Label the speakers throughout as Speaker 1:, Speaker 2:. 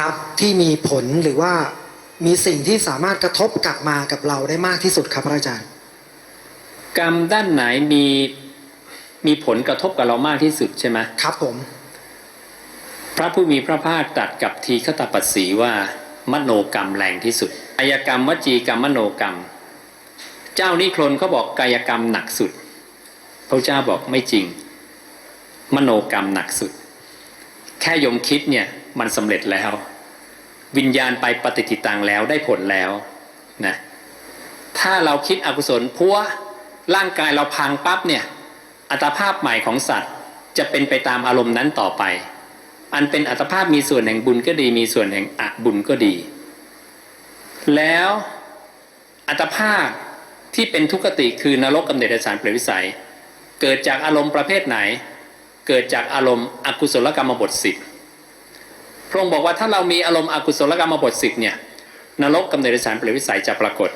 Speaker 1: ครับที่มีผลหรือว่ามีสิ่งที่สามารถกระทบกลับมากับเราได้มากที่สุดครับพระอาจารย์
Speaker 2: กรรมด้านไหนมีมีผลกระทบกับเรามากที่สุดใช่ไหม
Speaker 1: ครับผม
Speaker 2: พระผู้มีพระภาคตรัดกับทีฆตปัสสีว่า มโนกรรมแรงที่สุดกายกรรมวจีกรรมมโนกรรม เจ้านิครนเขาบอกกายกรรมหนักสุดพระเจ้าบอกไม่จริง มโนกรรมหนักสุด แค่ยมคิดเนี่ยมันสำเร็จแล้ว วิญญาณไปปฏิทิตังแล้วได้ผลแล้วนะถ้าเราคิดอกุศลพัวร่างกายเราพังปั๊บเนี่ยอัตภาพใหม่ของสัตว์จะเป็นไปตามอารมณ์นั้นต่อไป อันเป็นอัตภาพมีส่วนแห่งบุญก็ดี มีส่วนแห่งอบุญก็ดี แล้วอัตภาพที่เป็นทุกขติคือนรกกำเนิดสารเปรตวิสัย เกิดจากอารมณ์ประเภทไหน เกิดจากอารมณ์อกุศลกรรมบทสิบ พระองค์บอกว่าถ้าเรามีอารมณ์อกุศลกรรมบทสิบเนี่ยนรกกำเนิดสารเปรตวิสัยจะปรากฏ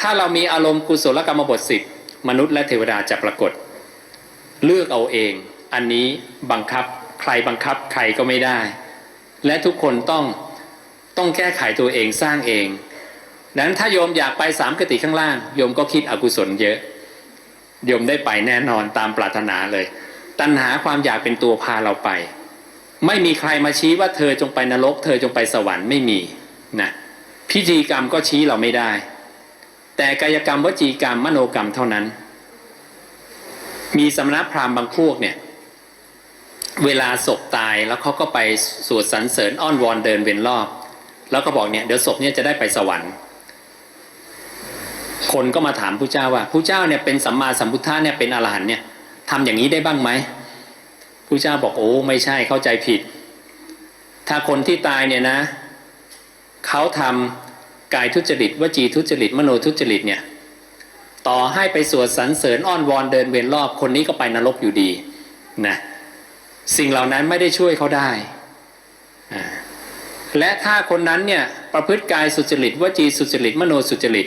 Speaker 2: ถ้าเรามีอารมณ์กุศลกรรมบทสิบมนุษย์และเทวดาจะปรากฏ เลือกเอาเอง อันนี้บังคับใครบังคับใครก็ไม่ได้ และทุกคนต้องต้องแก้ไขตัวเองสร้างเองดังนั้นถ้าโยมอยากไปสามกติข้างล่าง โยมก็คิดอกุศลเยอะ โยมได้ไปแน่นอนตามปรารถนาเลย ตัณหาความอยากเป็นตัวพาเราไป ไม่มีใครมาชี้ว่าเธอจงไปนรก เธอจงไปสวรรค์ไม่มีนะพิธีกรรมก็ชี้เราไม่ได้ แต่กายกรรมวจีกรรมมโนกรรมเท่านั้น มีสมณพราหมณ์บางพวกเนี่ย เวลาศพตายแล้วเขาก็ไปสวดสรรเสริญอ้อนวอนเดินเวียนรอบ แล้วก็บอกเนี่ยเดี๋ยวศพเนี่ยจะได้ไปสวรรค์คนก็มาถามผู้เจ้าว่าผู้เจ้าเนี่ยเป็นสัมมาสัมพุทธะเนี่ยเป็นอรหันเนี่ยทำอย่างนี้ได้บ้างไหม ผู้เจ้าบอกโอ้ไม่ใช่เข้าใจผิด ถ้าคนที่ตายเนี่ยนะเขาทำกายทุจริตวจีทุจริต มโนทุจริตเนี่ยต่อให้ไปสวดสรรเสริญอ้อนวอนเดินเวียนรอบคนนี้ก็ไปนรกอยู่ดีนะสิ่งเหล่านั้นไม่ได้ช่วยเขาได้ และถ้าคนนั้นเนี่ยประพฤติกายสุจริตวจีสุจริต มโนสุจริต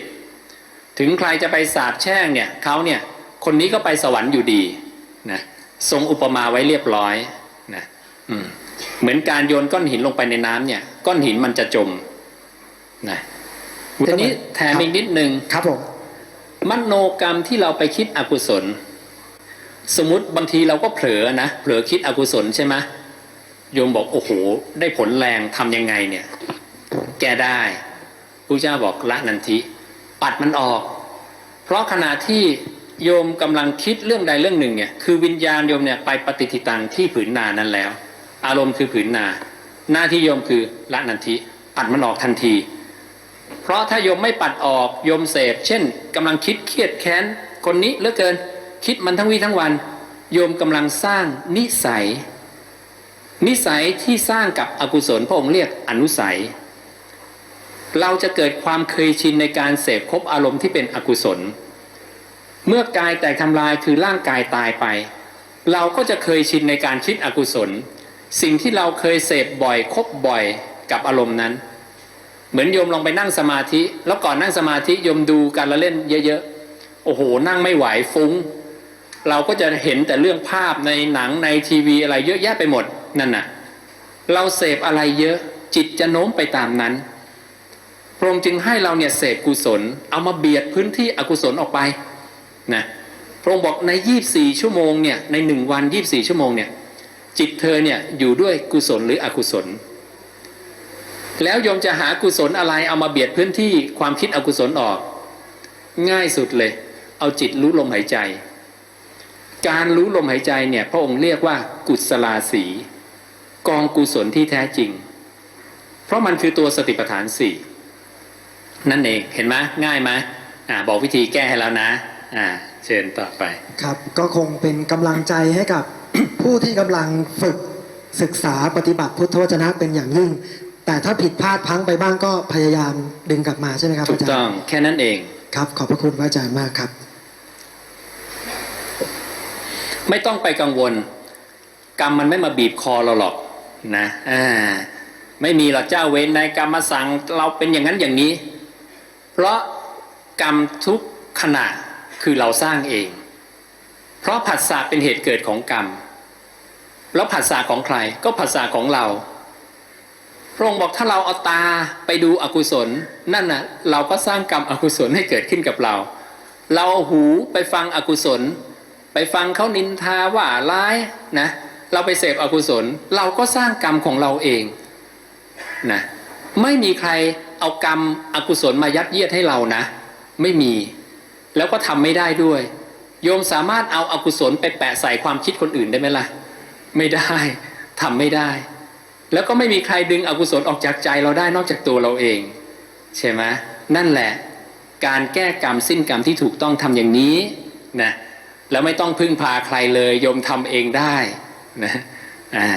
Speaker 2: ถึงใครจะไปสาบแช่งเนี่ยเขาเนี่ยคนนี้ก็ไปสวรรค์อยู่ดีนะ ทรงอุปมาไว้เรียบร้อยนะอืมเหมือนการโยนก้อนหินลงไปในน้ำเนี่ย ก้อนหินมันจะจมนะทีนี้แถมอีกนิดนึง
Speaker 1: ครับผม
Speaker 2: มโนกรรมที่เราไปคิดอกุศล สมมติบางทีเราก็เผลอนะเผลอคิดอกุศลใช่ไหมโยมบอกโอ้โห ได้ผลแรงทำยังไงเนี่ย แก้ได้พระเจ้าบอกละนันทิ ปัดมันออก เพราะขณะที่ โยมกำลังคิดเรื่องใดเรื่องหนึ่งเนี่ยคือวิญญาณโยมเนี่ยไปปฏิทิตังที่ผืนนานั้นแล้ว อารมณ์คือผืนนา หน้าที่โยมคือละนันทิปัดมันออกทันที เพราะถ้าโยมไม่ปัดออกโยมเสพ เช่นกำลังคิดเครียดแค้นคนนี้เหลือเกิน คิดมันทั้งวี่ทั้งวัน โยมกำลังสร้างนิสัย นิสัยที่สร้างกับอกุศลพระองค์เรียกอนุสัย เราจะเกิดความเคยชินในการเสพคบอารมณ์ที่เป็นอกุศล เมื่อกายแตกทำลายคือร่างกายตายไป เราก็จะเคยชินในการคิดอกุศล สิ่งที่เราเคยเสพบ่อยคบบ่อยกับอารมณ์นั้น เหมือนโยมลองไปนั่งสมาธิ แล้วก่อนนั่งสมาธิโยมดูการละเล่นเยอะๆโอ้โห นั่งไม่ไหวฟุ้ง เราก็จะเห็นแต่เรื่องภาพในหนังในทีวีอะไรเยอะแยะไปหมดนั่นน่ะ เราเสพอะไรเยอะจิตจะโน้มไปตามนั้นพระองค์จึงให้เราเนี่ยเสพกุศล เอามาเบียดพื้นที่อกุศลออกไป นะพระองค์บอกใน 24 ชั่วโมงเนี่ยในหนึ่งวัน 24 ชั่วโมงเนี่ยจิตเธอเนี่ยอยู่ด้วยกุศลหรืออกุศล แล้วโยมจะหากุศลอะไรเอามาเบียดพื้นที่ความคิดอกุศลออก ง่ายสุดเลย เอาจิตรู้ลมหายใจ การรู้ลมหายใจเนี่ยพระองค์เรียกว่ากุศลาสีกองกุศลที่แท้จริง เพราะมันคือตัวสติปัฏฐานสี่นั่นเองเห็นไหมง่ายไหมอ่าบอกวิธีแก้ให้แล้วนะ อ่าเชิญต่อไป
Speaker 1: ครับ ก็คงเป็นกำลังใจให้กับ ผู้ที่กำลังฝึกศึกษาปฏิบัติพุทธวจนะเป็นอย่างยิ่ง แต่ถ้าผิดพลาดพลั้งไปบ้างก็พยายามดึงกลับมาใช่ไหมครับ
Speaker 2: ถูก
Speaker 1: อาจารย์
Speaker 2: ต้องแค่นั้นเอง
Speaker 1: ครับ ขอบพระคุณพระอาจารย์มากครับ
Speaker 2: ไม่ต้องไปกังวล กรรมมันไม่มาบีบคอเราหรอกนะอ่าไม่มีหรอกเจ้าเวรนายกรรมมาสั่งเราเป็นอย่างนั้นอย่างนี้ เพราะกรรมทุกขณะ คือเราสร้างเอง เพราะผัสสะเป็นเหตุเกิดของกรรม แล้วผัสสะของใครก็ผัสสะของเราพระองค์บอกถ้าเราเอาตาไปดูอกุศล นั่นน่ะ เราก็สร้างกรรมอกุศลให้เกิดขึ้นกับเรา เราเอาหูไปฟังอกุศล ไปฟังเขานินทาว่าร้ายนะเราไปเสพอกุศล เราก็สร้างกรรมของเราเองนะไม่มีใครเอากรรมอกุศลมายัดเยียดให้เรานะ ไม่มี แล้วก็ทำไม่ได้ด้วย โยมสามารถเอาอากุศลไปแปะใส่ความคิดคนอื่นได้ไหมล่ะ ไม่ได้ทำไม่ได้ แล้วก็ไม่มีใครดึงอกุศลออกจากใจเราได้นอกจากตัวเราเอง ใช่ไหมนั่นแหละ การแก้กรรมสิ้นกรรมที่ถูกต้องทำอย่างนี้นะแล้วไม่ต้องพึ่งพาใครเลยโยมทำเองได้นะอ่า